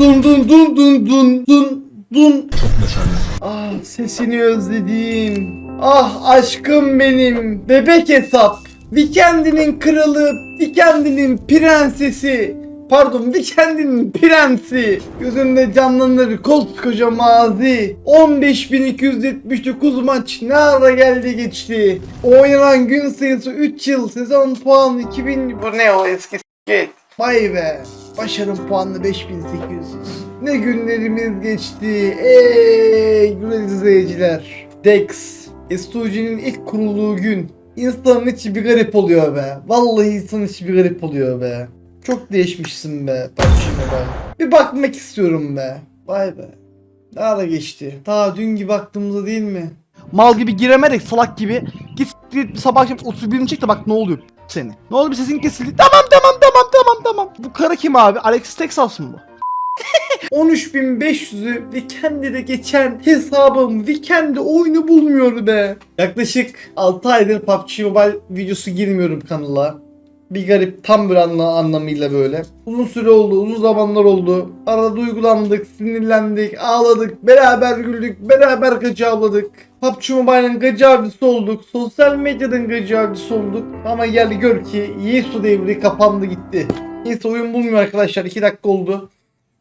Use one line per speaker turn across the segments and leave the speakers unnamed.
Dun dun dun dun dun dun dun. Ah sesini özledim. Ah aşkım benim. Bebek hesap. Weekend'inin kralı, Weekend'inin prensesi. Pardon, Weekend'inin prensi. Gözümde canlanır koskoca mazi. 15.279 maç ne ara geldi geçti. Oynanan gün sayısı 3 yıl. Sezon puanı 2000... Bu ne o eski s***? Vay be. Başarım puanı 5800. Ne günlerimiz geçti. Ey güzel izleyiciler. Dex. Estuji'nin ilk kurulduğu gün. İnsanın içi bir garip oluyor be. Vallahi insanın içi bir garip oluyor be. Çok değişmişsin be. Bak şimdi be. Bir bakmak istiyorum be. Vay be. Ne ara geçti? Daha dün gibi baktığımızda değil mi?
Mal gibi giremedik salak gibi. Git, git sabah akşam 31'ini çek de bak ne oluyor seni. Ne oldu bir sesin kesildi. Tamam tamam tamam tamam tamam. Bu karı kim abi? Alex Texas mı bu?
13.500'ü Weekend'de geçen hesabım Weekend'de oyunu bulmuyor be. Yaklaşık 6 aydır PUBG Mobile videosu girmiyorum kanala. Bir garip tam bir anla, anlamıyla böyle. Uzun süre oldu, uzun zamanlar oldu. Arada duygulandık, sinirlendik, ağladık, beraber güldük, beraber gacı avladık. PUBG Mobile'ın gacı avcısı olduk, sosyal medyanın gacı avcısı olduk. Ama gel gör ki Yesu devri kapandı gitti. Neyse oyun bulmuyor arkadaşlar, 2 dakika oldu.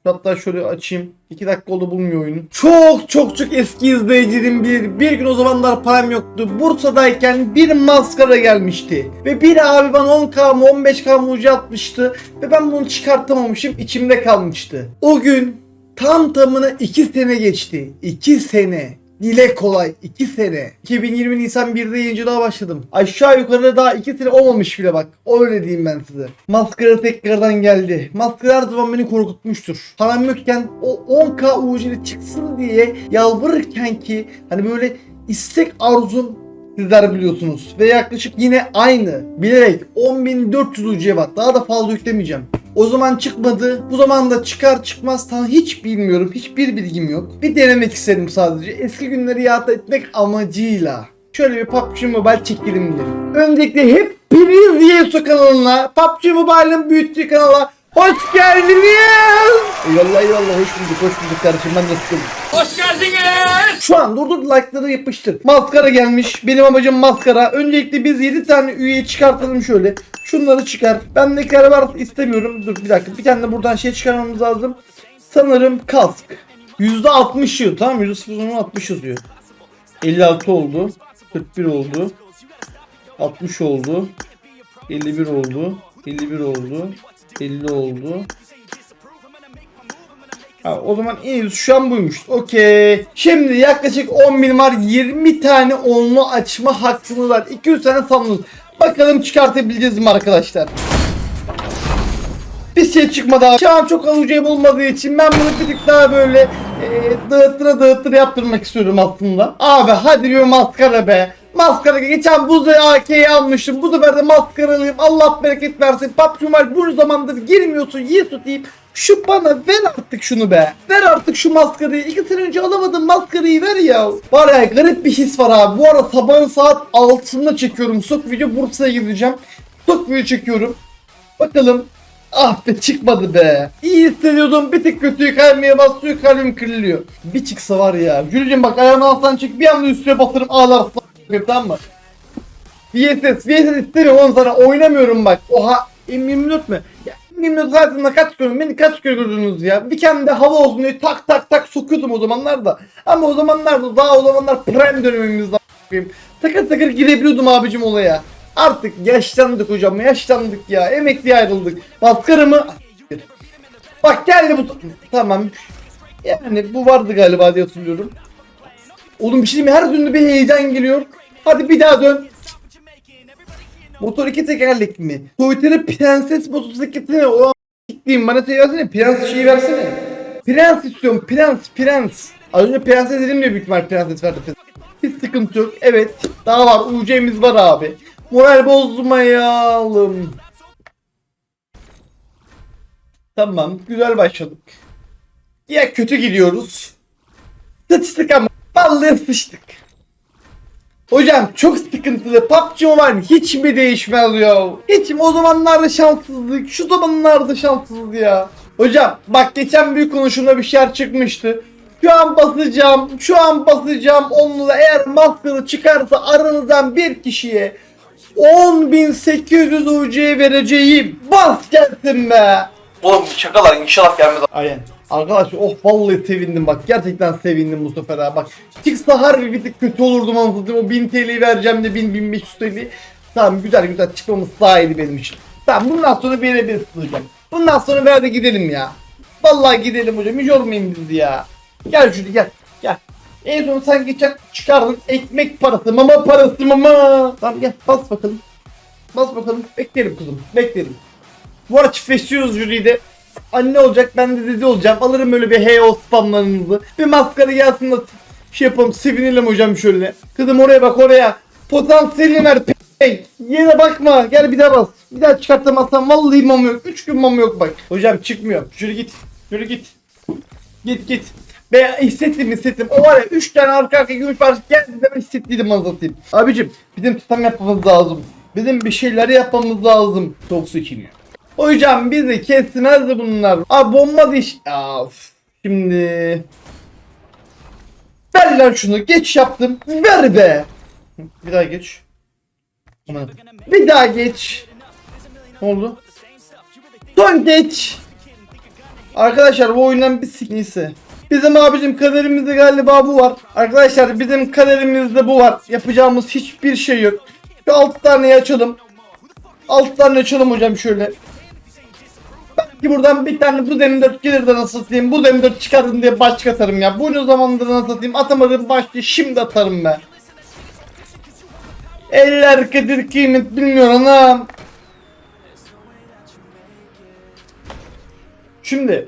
Hatta şöyle açayım. 2 dakika oldu bulmuyor oyunu. Çok çok çok eski izleyicinin bir bir gün o zamanlar param yoktu. Bursa'dayken bir maskara gelmişti. Ve bir abi bana 10k mı 15k mı ucu atmıştı. Ve ben bunu çıkartamamışım. içimde kalmıştı. O gün tam tamına 2 sene geçti. 2 sene. Dile kolay 2 sene. 2020 Nisan 1'de yayıncılığa başladım. Aşağı yukarı daha 2 sene olmamış bile bak. Öyle diyeyim ben size. Maskara tekrardan geldi. Maskara her zaman beni korkutmuştur. Param yokken o 10k ucuyla çıksın diye yalvarırken ki hani böyle istek arzum sizler biliyorsunuz. Ve yaklaşık yine aynı. Bilerek 10.400 UC var. Daha da fazla yüklemeyeceğim. O zaman çıkmadı. Bu zaman da çıkar çıkmaz tam hiç bilmiyorum. Hiçbir bilgim yok. Bir denemek istedim sadece. Eski günleri yad etmek amacıyla. Şöyle bir PUBG Mobile çekelim dedim. Öncelikle hepiniz Yesu kanalına, PUBG Mobile'ın büyüttüğü kanala hoş geldiniz. Eyvallah eyvallah hoş bulduk hoş bulduk kardeşim ben nasıl
Hoş geldiniz.
şu an durdur like'ları yapıştır. Maskara gelmiş. Benim amacım maskara. Öncelikle biz 7 tane üyeyi çıkartalım şöyle. Şunları çıkar. Ben kadar var istemiyorum. Dur bir dakika. Bir tane de buradan şey çıkarmamız lazım. Sanırım kask. %60 yazıyor tamam mı? %0 60 yazıyor. 56 oldu. 41 oldu. 60 oldu. 51 oldu. 51 oldu. 50 oldu. Ha, o zaman en iyisi şu an buymuş. Okey. Şimdi yaklaşık 10 bin var. 20 tane onlu açma hakkımız var. 200 tane sanımız. Bakalım çıkartabileceğiz mi arkadaşlar? Bir şey çıkmadı abi. Şu an çok alıcıyım olmadığı için ben bunu bir tık daha böyle e, dağıttıra dağıttıra yaptırmak istiyorum aslında. Abi hadi bir maskara be. Maskara geçen buzda AK'yi almıştım. Bu sefer de maskara alayım. Allah bereket versin. Mobile bu zamandır girmiyorsun. Yesu deyip şu bana ver artık şunu be. Ver artık şu maskarayı. İki sene önce alamadım maskarayı ver ya. Var ya garip bir his var abi. Bu arada sabahın saat 6'sında çekiyorum. Sok video Bursa'ya gideceğim. Sok video çekiyorum. Bakalım. Ah be çıkmadı be. İyi hissediyordum. Bir tık kötüyü kaymaya basıyor. Kalbim kırılıyor. Bir çıksa var ya. Jülcüm bak ayağını alttan çek. Bir anda üstüne batırıp ağlarsın. Tamam mı? VSS, VSS istemiyorum oğlum sana oynamıyorum bak. Oha M24 mü? Ya M24 hayatımda kaç gördüm beni kaç kere gördünüz ya. Bir kendi hava olsun diye tak tak tak sokuyordum o zamanlar da. Ama o zamanlar da daha o zamanlar prime dönemimizde. Takır takır girebiliyordum abicim olaya. Artık yaşlandık hocam yaşlandık ya emekliye ayrıldık. Maskara mı? Bak geldi bu. Tamam. Yani bu vardı galiba diye hatırlıyorum. Oğlum bir şey mi? her dönemde bir heyecan geliyor. Hadi bir daha dön. Motor iki tekerlek mi? Toyota'nın prenses motosikleti o an s**eyim bana şey versene prens şeyi versene. Prens istiyorum prens prens. Az önce prenses dedim de büyük ihtimal prenses verdi. Hiç sıkıntı yok. Evet daha var UC'miz var abi. Moral bozmayalım. Tamam güzel başladık. Ya kötü gidiyoruz. Sıçtık ama vallahi sıçtık. Hocam çok sıkıntılı. PUBG Mobile hiç mi değişmez ya? Hiç mi? O zamanlarda şanssızlık. Şu zamanlarda şanssızlık ya. Hocam bak geçen büyük konuşumda bir şeyler çıkmıştı. Şu an basacağım, şu an basacağım onunla eğer maskara çıkarsa aranızdan bir kişiye 10.800 UC vereceğim. Bas gelsin be. Oğlum şakalar inşallah gelmez. Aynen. Arkadaşlar oh vallahi sevindim. Bak gerçekten sevindim bu sefer bak çıksa harbi bir tık kötü olurdum anladım o 1000 TL'yi vereceğim de 1000 1500 TL tamam güzel güzel. Çıkmamız daha iyiydi benim için. Tamam bundan sonra bir bir hocam bundan sonra ver de gidelim ya. Vallahi gidelim hocam hiç yormayın bizi ya. Gel şuraya gel gel. En son sen geçen çıkardın ekmek parası mama parası mama. Tamam gel bas bakalım. Bas bakalım beklerim kızım beklerim. Bu arada çiftleşiyoruz jüride Anne olacak ben de dede olacağım. Alırım öyle bir hey o spamlarınızı. Bir maskara gelsin şey yapalım sevinelim hocam şöyle. Kızım oraya bak oraya. Potansiyelini ver p***. Yere bakma gel bir daha bas. Bir daha çıkartamazsan vallahi mama yok. 3 gün mama yok bak. Hocam çıkmıyor. Şöyle git. Şöyle git. Git git. Be hissettim hissettim. O var ya 3 tane arka arka gümüş parça geldi ben hissettiydim anlatayım. Abicim bizim tutam yapmamız lazım. Bizim bir şeyleri yapmamız lazım. Toksu kimya. Hocam bizi kesmezdi bunlar. Abi bomba diş. Ya, of. Şimdi. Ver lan şunu. Geç yaptım. Ver be. Bir daha geç. Aman. Bir daha geç. Ne oldu? Son geç. Arkadaşlar bu oyundan bir siknisi. Bizim abicim kaderimizde galiba bu var. Arkadaşlar bizim kaderimizde bu var. Yapacağımız hiçbir şey yok. Şu alt tane açalım. Alt tane açalım hocam şöyle. Belki buradan bir tane bu M4 gelir de nasıl satayım. Bu M4 çıkardım diye baş atarım ya. Bu ne zamandır nasıl satayım. Atamadım başlı şimdi atarım ben. Eller kadir kıymet bilmiyor anam. Şimdi.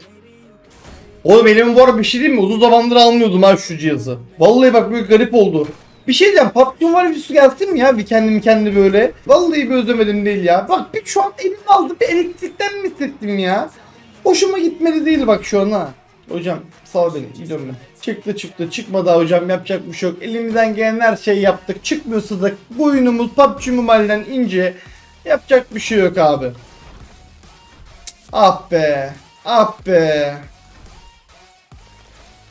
Oğlum elimin var bir şey değil mi? Uzun zamandır almıyordum ha şu cihazı. Vallahi bak böyle garip oldu. Bir şey diyeceğim. PUBG var bir su gelsin mi ya? Bir kendimi kendi böyle. Vallahi bir özlemedim değil ya. Bak bir şu an elim aldı bir elektrikten mi hissettim ya? Hoşuma gitmedi değil bak şu an ha. Hocam sal beni gidiyorum ben. Çıktı çıktı çıkmadı hocam yapacak bir şey yok. Elimizden gelen her şeyi yaptık. Çıkmıyorsa da bu oyunumuz PUBG Mobile'den ince. Yapacak bir şey yok abi. Ah be. Ah be.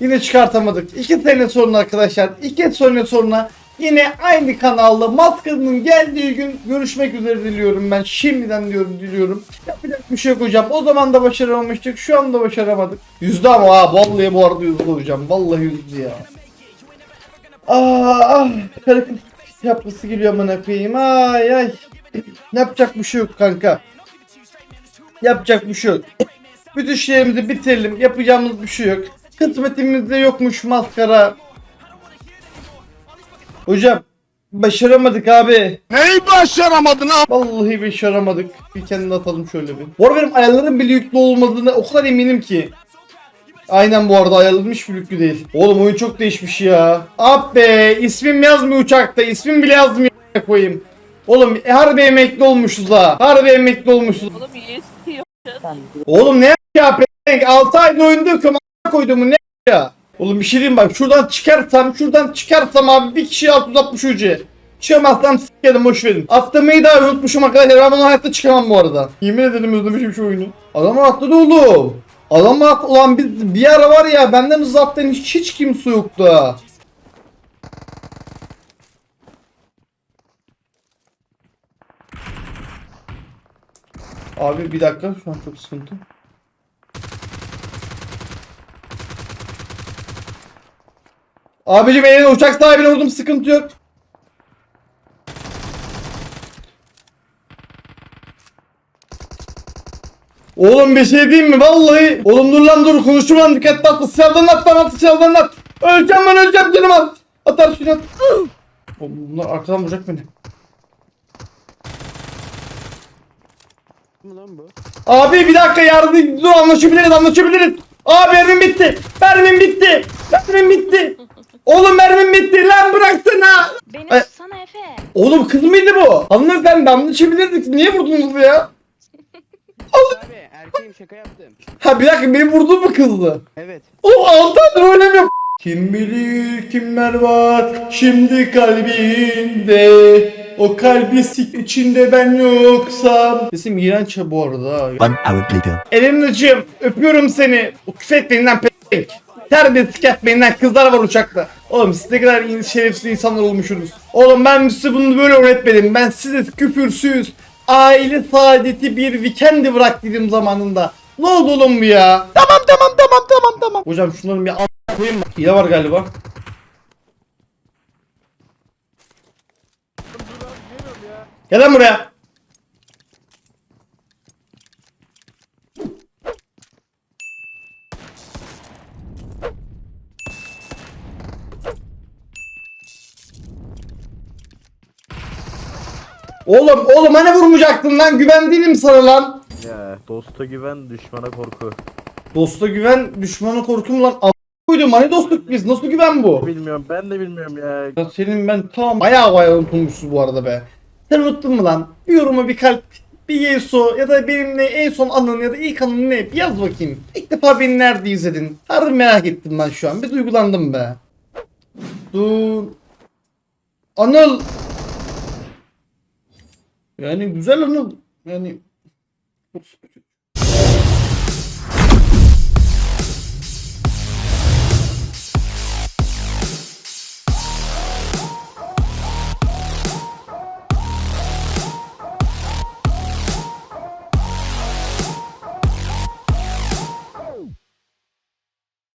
Yine çıkartamadık. İki sene sonra arkadaşlar. iki sene sonra yine aynı kanalda maskarının geldiği gün görüşmek üzere diliyorum ben. Şimdiden diyorum diliyorum. Yapacak bir şey yok hocam. O zaman da başaramamıştık. Şu anda başaramadık. Yüzde ama ha. Vallahi bu arada yüzde hocam. Vallahi yüzde ya. Ah ah. Hareket yapması geliyor amına koyayım. Ay ay. Yapacak bir şey yok kanka. Yapacak bir şey yok. Bütün şeyimizi bitirelim. Yapacağımız bir şey yok. Kısmetimizde yokmuş maskara. Hocam başaramadık abi.
Neyi başaramadın abi?
Vallahi başaramadık. Bir kendini atalım şöyle bir. Bu arada benim ayarlarım bile yüklü olmadığına o kadar eminim ki. Aynen bu arada ayarlarım hiç yüklü değil. Oğlum oyun çok değişmiş ya. Ah be ismim yazmıyor uçakta. İsmim bile yazmıyor koyayım. Oğlum e, harbi emekli olmuşuz ha. Harbi emekli olmuşuz.
Oğlum.
Oğlum ne ya p***? 6 ayda oyunda yokum a**ına koyduğumu ne ya? Oğlum bir şey diyeyim bak şuradan çıkarsam şuradan çıkarsam abi bir kişi 660 ucu. Çıkamazsam s**kerim boş verin. Atlamayı da unutmuşum arkadaşlar ben bunu hayatta çıkamam bu arada. Yemin ederim özlemişim şu oyunu. Adam atladı oğlum. Adam at ulan biz bir ara var ya benden hızlı hiç, hiç kimse yoktu. Abi bir dakika şu an çok sıkıntı. Abicim eline uçak sahibine vurdum sıkıntı yok. Oğlum bir şey diyeyim mi? Vallahi. Oğlum dur lan dur konuştum lan dikkatli at. Silahdan at lan at silahdan at. Öleceğim ben öleceğim canım at. Atar şunu at. Oğlum bunlar arkadan vuracak beni. Abi bir dakika yardım dur anlaşabiliriz anlaşabiliriz. Abi mermim bitti. Mermim bitti. Mermim bitti. Oğlum mermim bitti lan bıraksana.
Beni
Ay-
tutsana Efe.
Oğlum kız mıydı bu? Hanımefendi anlaşabilirdik. Niye vurdunuz bu ya?
Abi erkeğim şaka yaptım.
Ha bir dakika benim vurduğum mu kızdı?
Evet.
O altın öyle mi? Kim bilir kimler var şimdi kalbinde O kalbi sik içinde ben yoksam. Sesim iğrenç ya bu arada.
One hour later.
Eren'cim öpüyorum seni. O küfür etmeyin lan p***. Terbiyesizlik etmeyin lan kızlar var uçakta. Oğlum siz ne kadar in- şerefsiz insanlar olmuşsunuz. Oğlum ben size bunu böyle öğretmedim. Ben size küfürsüz, aile saadeti bir weekend'i bırak dedim zamanında. Ne oldu oğlum bu ya?
Tamam tamam tamam tamam tamam.
Hocam şunların bir a- koyayım mı? Hile var galiba. Gel lan buraya. Oğlum oğlum hani vurmayacaktın lan güven değilim sana lan.
Ya dosta güven düşmana korku.
Dosta güven düşmana korkum lan. A- koydum hani dostluk biz nasıl güven bu?
Bilmiyorum ben de bilmiyorum ya.
Ya senin ben tam bayağı bayağı unutulmuşsun bu arada be. Sen unuttun mu lan? Bir yoruma bir kalp, bir yeso ya da benimle en son anın ya da ilk anın ne? Bir yaz bakayım. İlk defa beni nerede izledin? Harbi merak ettim ben şu an. Bir duygulandım be. Dur. Anıl. Yani güzel Anıl. Yani